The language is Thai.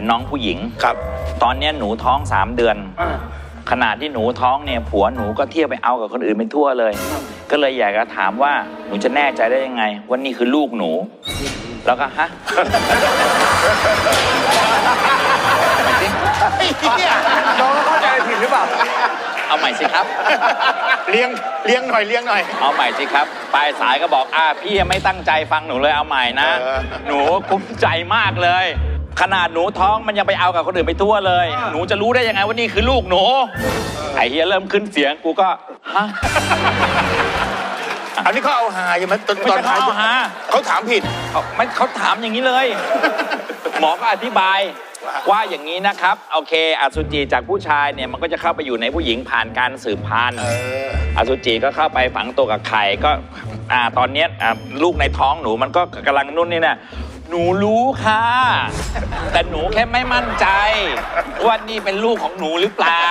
เป็นน้องผู้หญิง ครับ ตอนเนี้ยหนูท้องสามเดือน ขณะที่หนูท้องเนี่ยผัวหนูก็เที่ยวไปเอากับคนอื่นไปทั่วเลย ก็เลยอยากจะถามว่าหนูจะแน่ใจได้ยังไงว่านี่คือลูกหนู แล้วก็ฮะ น้องเข้าใจผิดหรือเปล่า เอาใหม่สิครับ เลี้ยงเลี้ยงหน่อยเลี้ยงหน่อย เอาใหม่สิครับ ปลายสายก็บอกอ่าพี่ยังไม่ตั้งใจฟังหนูเลยเอาใหม่นะ เออ หนูกุ้มใจมากเลย ขนาดหนูท้องมันยังไปเอากับคนอื่นไปทั่วเลย หนูจะรู้ได้ยังไงว่านี่คือลูกหนูไอเฮียเริ่มขึ้นเสียงกูก็ฮะ อันนี้เขาเอาหาใช่ไหมตอนไม่ตอนใช่เขาเอาหา เขาถามผิด เขาไม่เขาถามอย่างนี้เลย หมอก็อธิบายว่าอย่างนี้นะครับ โอเค อสุจิจากผู้ชายเนี่ยมันก็จะเข้าไปอยู่ในผู้หญิงผ่านการสืบพันธุ์เอออสุจิก็เข้าไปฝังตัวกับไข่ก็อ่าตอนเนี้ยอ่าลูกในท้องหนูมันก็กำลังนุ่นนี่นะ หนูรู้ค่ะ แต่หนูแค่ไม่มั่นใจว่านี่เป็นลูกของหนูหรือเปล่า